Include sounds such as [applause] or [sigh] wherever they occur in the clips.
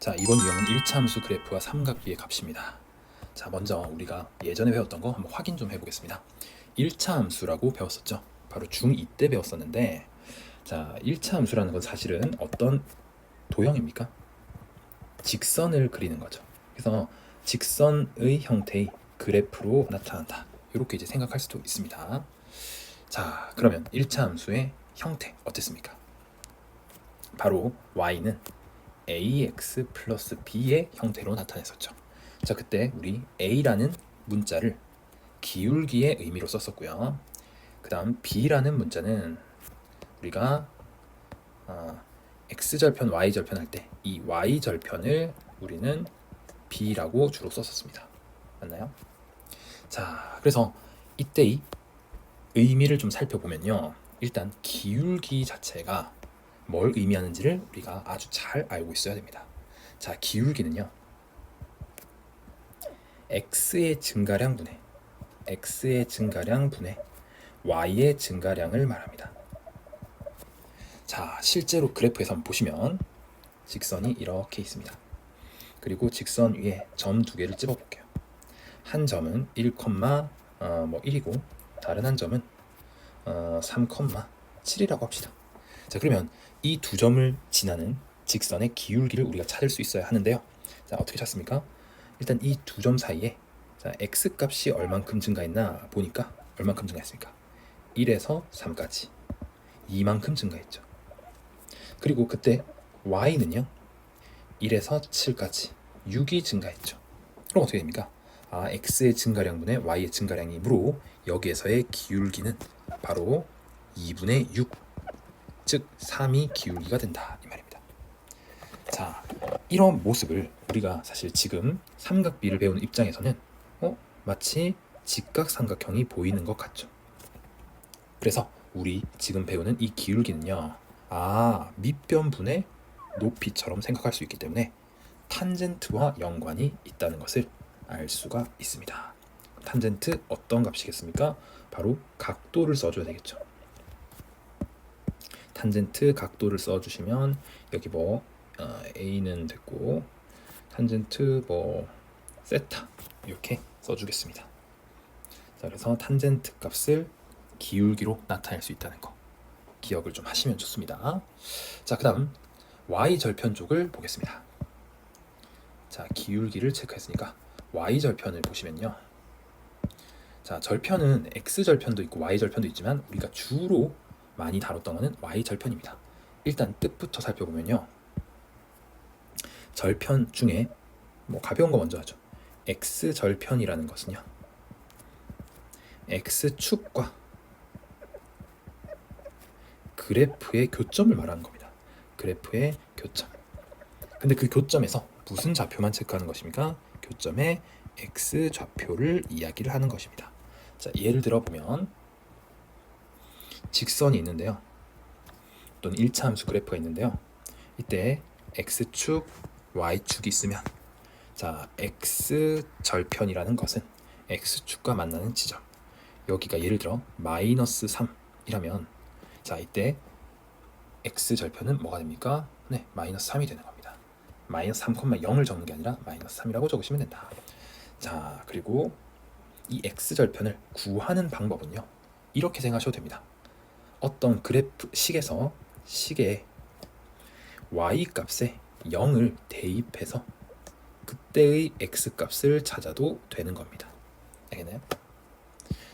자, 이번 유형은 1차 함수 그래프와 삼각비의 값입니다. 자, 먼저 우리가 예전에 배웠던 거 한번 확인 좀 해보겠습니다. 1차 함수라고 배웠었죠. 바로 중2 때 배웠었는데, 자, 1차 함수라는 건 사실은 어떤 도형입니까? 직선을 그리는 거죠. 그래서 직선의 형태의 그래프로 나타난다. 이렇게 이제 생각할 수도 있습니다. 자, 그러면 1차 함수의 형태 어땠습니까? 바로 y는 ax 플러스 b의 형태로 나타냈었죠. 자, 그때 우리 a라는 문자를 기울기의 의미로 썼었고요. 그 다음 b라는 문자는 우리가 어, x 절편, y 절편 할 때 이 y 절편을 우리는 b라고 주로 썼었습니다. 맞나요? 자, 그래서 이때 의 의미를 좀 살펴보면요. 일단 기울기 자체가 뭘 의미하는지를 우리가 아주 잘 알고 있어야 됩니다. 자, 기울기는요. x의 증가량 분의 x의 증가량 분의 y의 증가량을 말합니다. 자, 실제로 그래프에서 한번 보시면 직선이 이렇게 있습니다. 그리고 직선 위에 점 두 개를 집어 볼게요. 한 점은 1, 어, 뭐 1이고 다른 한 점은 어, 3,7이라고 합시다. 자, 그러면 이 두 점을 지나는 직선의 기울기를 우리가 찾을 수 있어야 하는데요. 자, 어떻게 찾습니까? 일단 이 두 점 사이에 자, x 값이 얼만큼 증가했나 보니까 얼만큼 증가했습니까? 1에서 3까지 2만큼 증가했죠. 그리고 그때 y는요. 1에서 7까지 6이 증가했죠. 그럼 어떻게 됩니까? 아, x의 증가량분의 y의 증가량이므로 여기에서의 기울기는 바로 2분의 6, 즉 3이 기울기가 된다 이 말입니다. 자, 이런 모습을 우리가 사실 지금 삼각비를 배우는 입장에서는 어, 마치 직각삼각형이 보이는 것 같죠. 그래서 우리 지금 배우는 이 기울기는요. 아, 밑변분의 높이처럼 생각할 수 있기 때문에 탄젠트와 연관이 있다는 것을 알 수가 있습니다. 탄젠트 어떤 값이겠습니까? 바로 각도를 써줘야 되겠죠. 탄젠트 각도를 써주시면 여기 뭐 어, a는 됐고 탄젠트 뭐 세타 이렇게 써주겠습니다. 자, 그래서 탄젠트 값을 기울기로 나타낼 수 있다는 거 기억을 좀 하시면 좋습니다. 자, 그다음 y 절편 쪽을 보겠습니다. 자, 기울기를 체크했으니까 y 절편을 보시면요. 자, 절편은 x 절편도 있고 y 절편도 있지만 우리가 주로 많이 다뤘던 것은 y 절편입니다. 일단 뜻부터 살펴보면요. 절편 중에 뭐 가벼운 거 먼저 하죠. x 절편이라는 것은요. x 축과 그래프의 교점을 말하는 겁니다. 그래프의 교점. 근데 그 교점에서 무슨 좌표만 체크하는 것입니까? 교점의 x 좌표를 이야기를 하는 것입니다. 자, 예를 들어 보면 직선이 있는데요. 또는 1차 함수 그래프가 있는데요. 이때 x축, y축이 있으면 자, x 절편이라는 것은 x축과 만나는 지점. 여기가 예를 들어 마이너스 3이라면 자, 이때 x 절편은 뭐가 됩니까? 네, 마이너스 3이 되는 겁니다. 마이너스 3,0을 적는 게 아니라 마이너스 3이라고 적으시면 된다. 자, 그리고 이 x 절편을 구하는 방법은요. 이렇게 생각하셔도 됩니다. 어떤 그래프 식에서 식에 y 값에 0을 대입해서 그때의 x 값을 찾아도 되는 겁니다. 알겠나요?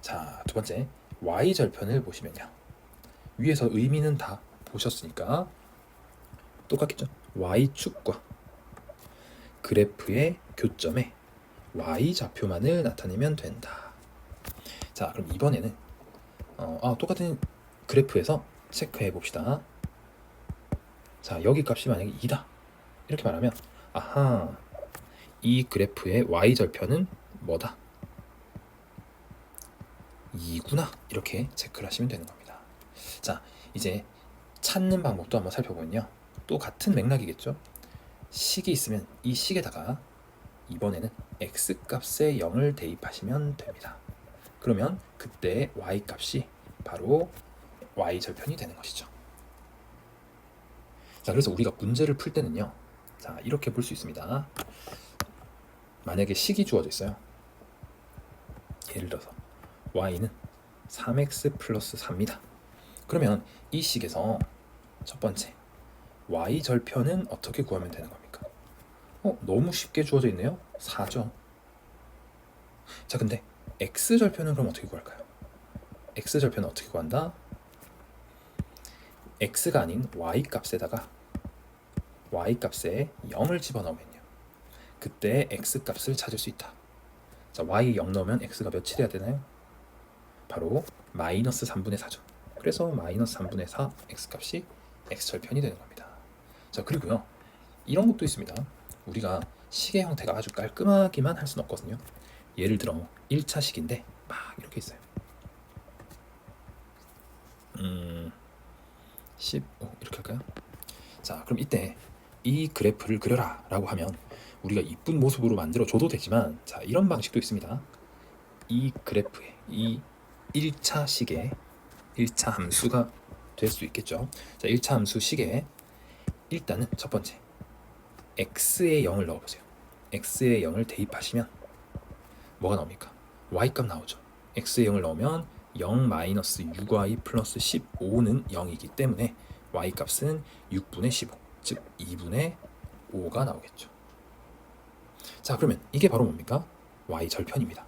자, 두 번째 y 절편을 보시면요. 위에서 의미는 다 보셨으니까 똑같겠죠? y축과 그래프의 교점에 y 좌표만을 나타내면 된다. 자, 그럼 이번에는 어, 아, 똑같은 그래프에서 체크해 봅시다. 자, 여기 값이 만약에 2다. 이렇게 말하면 아하. 이 그래프의 y 절편은 뭐다? 2구나. 이렇게 체크를 하시면 되는 겁니다. 자, 이제 찾는 방법도 한번 살펴보면요. 또 같은 맥락이겠죠. 식이 있으면 이 식에다가 이번에는 x 값에 0을 대입하시면 됩니다. 그러면 그때 y 값이 바로 y 절편이 되는 것이죠. 자, 그래서 우리가 문제를 풀 때는요. 자, 이렇게 볼 수 있습니다. 만약에 식이 주어져 있어요. 예를 들어서 y는 3x 플러스 4입니다. 그러면 이 식에서 첫 번째 y 절편은 어떻게 구하면 되는 겁니까? 어, 너무 쉽게 주어져 있네요. 4죠. 자, 근데 x 절편은 그럼 어떻게 구할까요? x 절편은 어떻게 구한다? X가 아닌 y 값에다가 y 값에 0을 집어넣으면요. 그때 x 값을 찾을 수 있다. 자, y 0 넣으면 x가 몇이 돼야 되나요? 바로 마이너스 3분의 4죠. 그래서 마이너스 3분의 4 x 값이 x 절편이 되는 겁니다. 자, 그리고요. 이런 것도 있습니다. 우리가 식의 형태가 아주 깔끔하기만 할 수는 없거든요. 예를 들어 1차 식인데 막 이렇게 있어요. 음, 15 이렇게 할까요? 자, 그럼 이때 이 그래프를 그려라 라고 하면 우리가 이쁜 모습으로 만들어 줘도 되지만 자, 이런 방식도 있습니다. 이 그래프에 이 1차 식에 1차 함수가 될 수 있겠죠. 자, 1차 함수 식에 일단은 첫 번째 x에 0을 넣어 보세요. x에 0을 대입하시면 뭐가 나옵니까? y 값 나오죠. x에 0을 넣으면 0 마이너스 6y 플러스 15는 0이기 때문에 y 값은 6분의 15, 즉 2분의 5가 나오겠죠. 자, 그러면 이게 바로 뭡니까? y 절편입니다.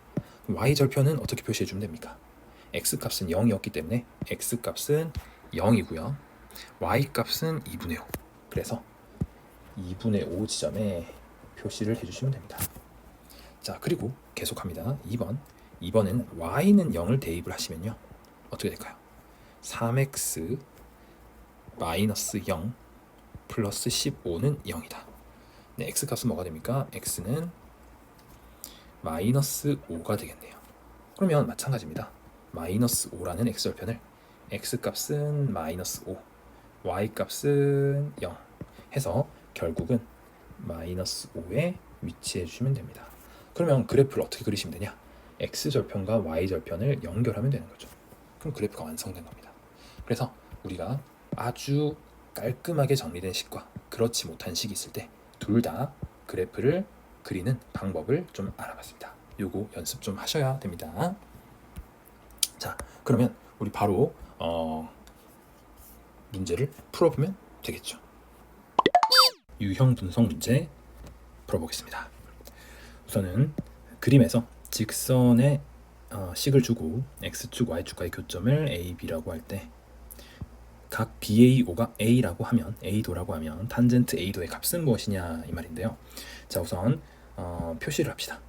y 절편은 어떻게 표시해 주면 됩니까? x 값은 0이었기 때문에 x 값은 0이고요. y 값은 2분의 5. 그래서 2분의 5 지점에 표시를 해주시면 됩니다. 자, 그리고 계속합니다. 2번. 2번은 y는 0을 대입을 하시면요. 어떻게 될까요? 3x 마이너스 0 플러스 15는 0이다. 네, x 값은 뭐가 됩니까? x는 마이너스 5가 되겠네요. 그러면 마찬가지입니다. 마이너스 5라는 x절편을 x 값은 마이너스 5, y 값은 0 해서 결국은 마이너스 5에 위치해 주시면 됩니다. 그러면 그래프를 어떻게 그리시면 되냐? X절편과 y절편을 연결하면 되는 거죠. 그럼 그래프가 완성된 겁니다. 그래서 우리가 아주 깔끔하게 정리된 식과 그렇지 못한 식이 있을 때 둘 다 그래프를 그리는 방법을 좀 알아봤습니다. 요거 연습 좀 하셔야 됩니다. 자, 그러면 우리 바로 어, 문제를 풀어보면 되겠죠. 유형 분석 문제 풀어보겠습니다. 우선은 그림에서 직선에 어, 식을 주고 x축, y축과의 교점을 a, b라고 할 때 각 BAO가 A라고 하면 A도라고 하면 탄젠트 A도의 값은 무엇이냐 이 말인데요. 자 우선 어, 표시를 합시다.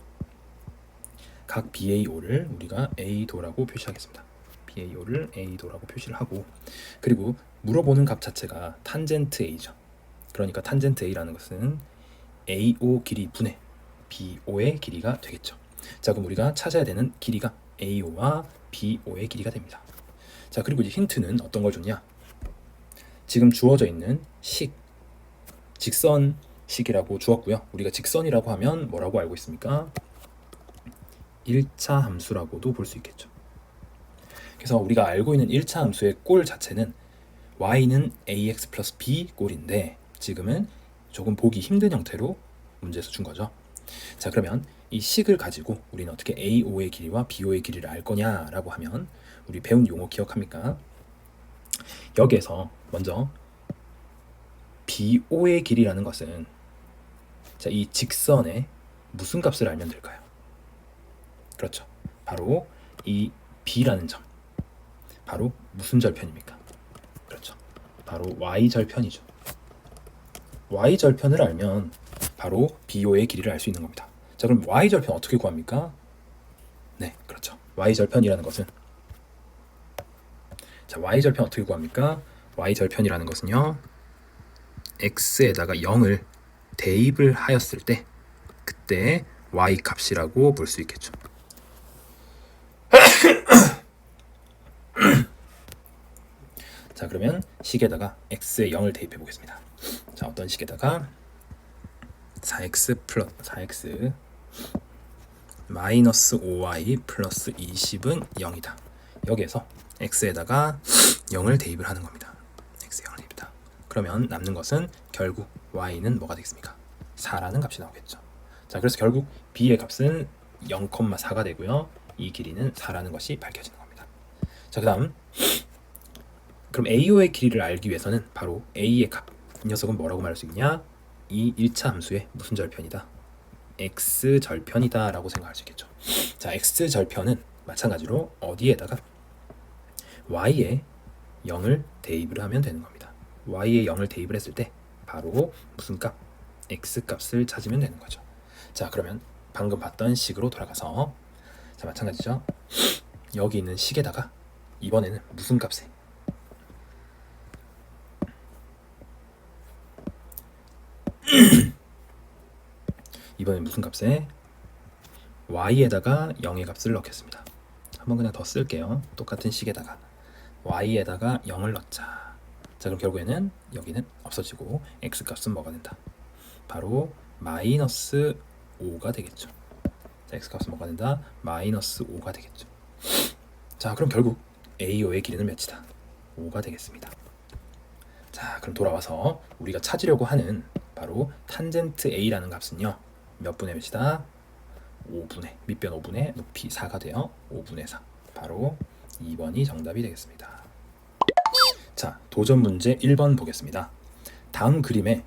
각 BAO를 우리가 A도라고 표시하겠습니다. BAO를 A도라고 표시를 하고 그리고 물어보는 값 자체가 탄젠트 A죠. 그러니까 탄젠트 A라는 것은 AO 길이 분의 BO의 길이가 되겠죠. 자 그럼 우리가 찾아야 되는 길이가 AO와 BO의 길이가 됩니다. 자 그리고 이제 힌트는 어떤 걸 줬냐? 지금 주어져 있는 식 직선식이라고 주었고요. 우리가 직선이라고 하면 뭐라고 알고 있습니까? 1차 함수라고도 볼 수 있겠죠. 그래서 우리가 알고 있는 1차 함수의 꼴 자체는 y는 ax 플러스 b 꼴인데 지금은 조금 보기 힘든 형태로 문제에서 준 거죠. 자 그러면 이 식을 가지고 우리는 어떻게 AO의 길이와 BO의 길이를 알 거냐라고 하면 우리 배운 용어 기억합니까? 여기에서 먼저 BO의 길이라는 것은 자, 이 직선의 무슨 값을 알면 될까요? 그렇죠. 바로 이 B라는 점. 바로 무슨 절편입니까? 그렇죠. 바로 Y 절편이죠. Y 절편을 알면 바로 BO의 길이를 알 수 있는 겁니다. 자, 그럼 Y 절편 어떻게 구합니까? 네, 그렇죠. Y 절편이라는 것은 자, y 절편 어떻게 구합니까? y 절편이라는 것은요. x에다가 0을 대입을 하였을 때 그때 y 값이라고 볼 수 있겠죠. [coughs] 자, 그러면 식에다가 x에 0을 대입해 보겠습니다. 자, 어떤 식에다가 4x 플러스 4x 마이너스 5y 플러스 20은 0이다. 여기에서 x에다가 0을 대입을 하는 겁니다. x에 0을 대입다. 그러면 남는 것은 결국 y는 뭐가 되겠습니까? 4라는 값이 나오겠죠. 자, 그래서 결국 b의 값은 0,4가 되고요. 이 길이는 4라는 것이 밝혀지는 겁니다. 자, 그 다음 그럼 AO의 길이를 알기 위해서는 바로 A의 값. 이 녀석은 뭐라고 말할 수 있냐? 이 1차 함수의 무슨 절편이다? X 절편이다라고 생각할 수 있겠죠. 자, x 절편은 마찬가지로 어디에다가 y에 0을 대입을 하면 되는 겁니다. y에 0을 대입을 했을 때 바로 무슨 값? x 값을 찾으면 되는 거죠. 자, 그러면 방금 봤던 식으로 돌아가서 자, 마찬가지죠. 여기 있는 식에다가 이번에는 무슨 값에 이번엔 무슨 값에 y에다가 0의 값을 넣겠습니다. 한번 그냥 더 쓸게요. 똑같은 식에다가 y에다가 0을 넣자. 자 그럼 결국에는 여기는 없어지고 x 값은 뭐가 된다? 바로 마이너스 5가 되겠죠. 자, x 값은 뭐가 된다? 마이너스 5가 되겠죠. 자 그럼 결국 AO의 길이는 몇이다? 5가 되겠습니다. 자 그럼 돌아와서 우리가 찾으려고 하는 바로 탄젠트 A라는 값은요 몇 분의 몇이다? 5분의 밑변 5분의 높이 4가 돼요 5분의 4 바로 2번이 정답이 되겠습니다. 자 도전 문제 1번 보겠습니다. 다음 그림의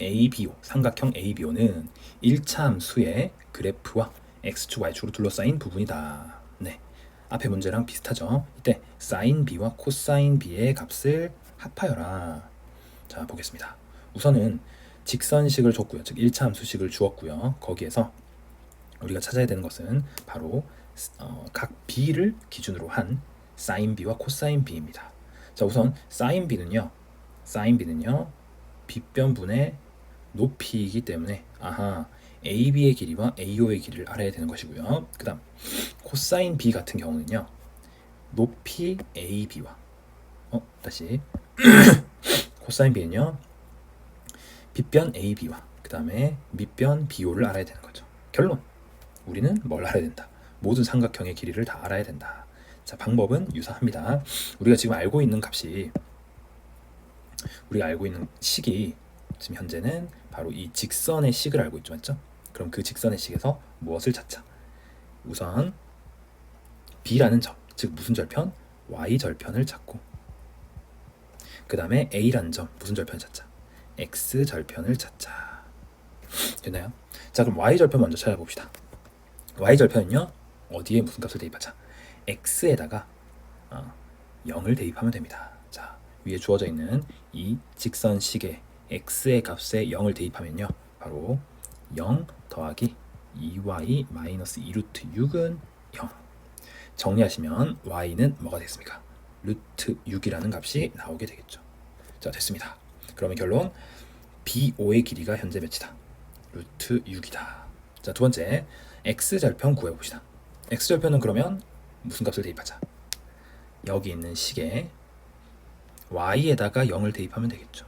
ABO 삼각형 ABO는 1차 함수의 그래프와 x축 y축으로 둘러싸인 부분이다. 네. 앞에 문제랑 비슷하죠? 이때 sin b와 코사인 b의 값을 합하여라. 자 보겠습니다. 우선은 직선식을 줬고요. 즉 1차 함수식을 주었고요. 거기에서 우리가 찾아야 되는 것은 바로 어, 각 b를 기준으로 한 sin b와 코사인 b입니다. 자, 우선 sin b는요. sin b는요. 빗변분의 높이이기 때문에 아하 AB의 길이와 AO의 길이를 알아야 되는 것이고요. 그 다음 코사인 B 같은 경우는요. 높이 AB와 어 다시 [coughs] 코사인 B는요. 빗변 AB와 그 다음에 밑변 BO를 알아야 되는 거죠. 결론. 우리는 뭘 알아야 된다. 모든 삼각형의 길이를 다 알아야 된다. 자, 방법은 유사합니다. 우리가 지금 알고 있는 값이 우리가 알고 있는 식이 지금 현재는 바로 이 직선의 식을 알고 있죠, 맞죠? 그럼 그 직선의 식에서 무엇을 찾자? 우선 B라는 점, 즉 무슨 절편? Y 절편을 찾고 그 다음에 A라는 점, 무슨 절편을 찾자? X 절편을 찾자. 됐나요? 자 그럼 y 절편 먼저 찾아봅시다. y 절편은요 어디에 무슨 값을 대입하자? x에다가 어, 0을 대입하면 됩니다. 자 위에 주어져 있는 이 직선식의 x의 값에 0을 대입하면요 바로 0 더하기 2y 마이너스 2루트 6은 0 정리하시면 y는 뭐가 되겠습니까? 루트 6이라는 값이 나오게 되겠죠. 자 됐습니다. 그러면 결론 BO의 길이가 현재 몇이다? 루트 6이다. 자, 두 번째 x 절편 구해 봅시다. x 절편은 그러면 무슨 값을 대입하자? 여기 있는 식에 y에다가 0을 대입하면 되겠죠.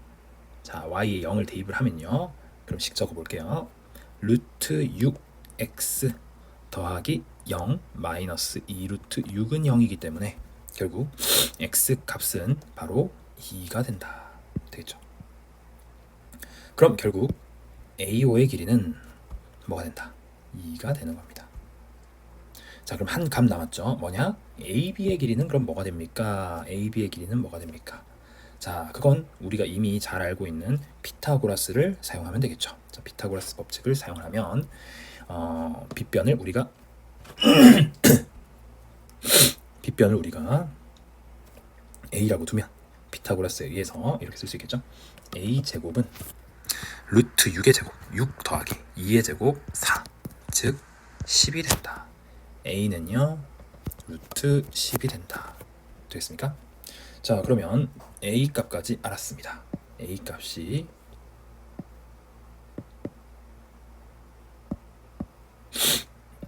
자, y에 0을 대입을 하면요. 그럼 식 적어 볼게요. 루트 6x 더하기 0 마이너스 2 루트 6은 0이기 때문에 결국 x 값은 바로 2가 된다. 되겠죠. 그럼 결국 AO의 길이는 뭐가 된다? 2가 되는 겁니다. 자, 그럼 한 값 남았죠. 뭐냐? AB의 길이는 그럼 뭐가 됩니까? AB의 길이는 뭐가 됩니까? 자, 그건 우리가 이미 잘 알고 있는 피타고라스를 사용하면 되겠죠. 자, 피타고라스 법칙을 사용하면 어, 빗변을 우리가 [coughs] 빗변을 우리가 a라고 두면 피타고라스에 의해서 이렇게 쓸 수 있겠죠. a 제곱은 루트 6의 제곱 6 더하기 2의 제곱 4 즉 10이 된다. a는요 루트 10이 된다. 되겠습니까? 자 그러면 a 값까지 알았습니다. a 값이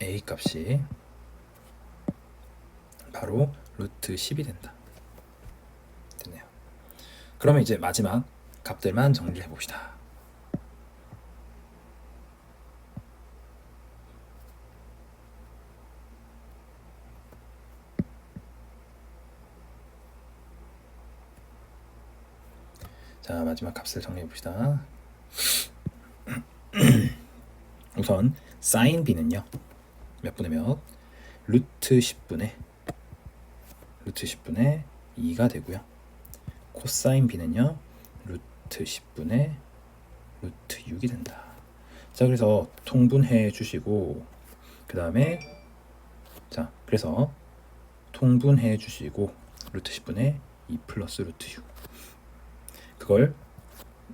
a 값이 바로 루트 10이 된다. 됐네요. 그러면 이제 마지막 값들만 정리해 봅시다. 자 마지막 값을 정리해 봅시다. [clears throat] 우선 사인 b는요. 몇 분의 몇? 루트 10분의 루트 10분의 2가 되고요. 코사인 b는요. 루트 10분의 루트 6이 된다. 자, 그래서 통분해 주시고 그 다음에 자, 그래서 통분해 주시고 루트 10분의 2 플러스 루트 6 그걸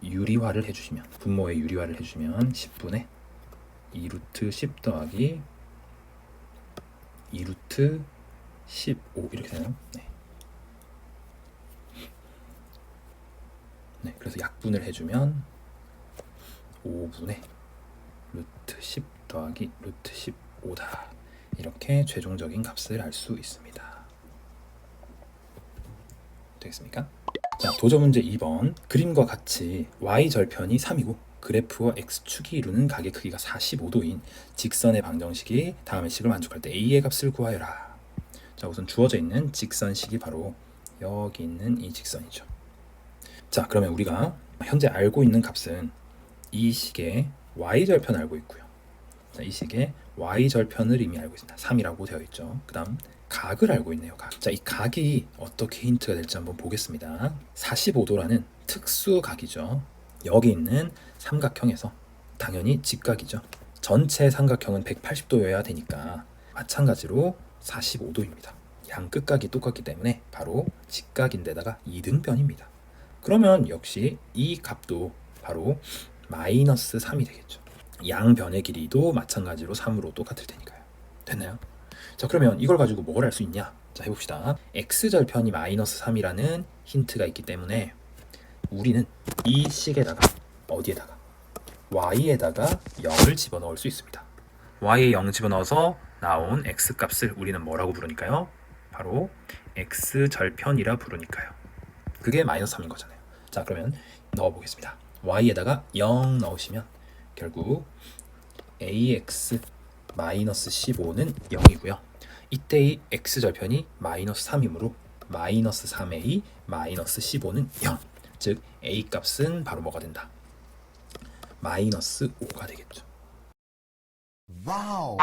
유리화를 해주시면 분모에 유리화를 해주시면 10분의 2 루트 10 더하기 2 루트 15 이렇게 되나요? 네. 네, 그래서 약분을 해주면 5분의 루트 10 더하기 루트 15다. 이렇게 최종적인 값을 알 수 있습니다. 되겠습니까? 자, 도전 문제 2번. 그림과 같이 y 절편이 3이고 그래프와 x축이 이루는 각의 크기가 45도인 직선의 방정식이 다음의 식을 만족할 때 a의 값을 구하여라. 자, 우선 주어져 있는 직선식이 바로 여기 있는 이 직선이죠. 자, 그러면 우리가 현재 알고 있는 값은 이 식의 y 절편 알고 있고요. 자, 이 식의 y 절편을 이미 알고 있습니다. 3이라고 되어 있죠. 그다음 각을 알고 있네요. 각. 자, 이 각이 어떻게 힌트가 될지 한번 보겠습니다. 45도라는 특수 각이죠. 여기 있는 삼각형에서 당연히 직각이죠. 전체 삼각형은 180도여야 되니까 마찬가지로 45도입니다. 양 끝각이 똑같기 때문에 바로 직각인데다가 이등변입니다. 그러면 역시 이 값도 바로 마이너스 3이 되겠죠. 양변의 길이도 마찬가지로 3으로 똑같을 테니까요. 됐나요? 자 그러면 이걸 가지고 뭘 할 수 있냐? 자 해봅시다. x절편이 마이너스 3이라는 힌트가 있기 때문에 우리는 이 식에다가 어디에다가 y에다가 0을 집어넣을 수 있습니다. y에 0 집어넣어서 나온 x 값을 우리는 뭐라고 부르니까요? 바로 x절편이라 부르니까요. 그게 마이너스 3인 거잖아요. 자 그러면 넣어보겠습니다. y에다가 0 넣으시면 결국 ax 마이너스 15는 0이고요. 이때의 x절편이 마이너스 3이므로 마이너스 3a 마이너스 15는 0. 즉 a 값은 바로 뭐가 된다? 마이너스 5가 되겠죠. Wow.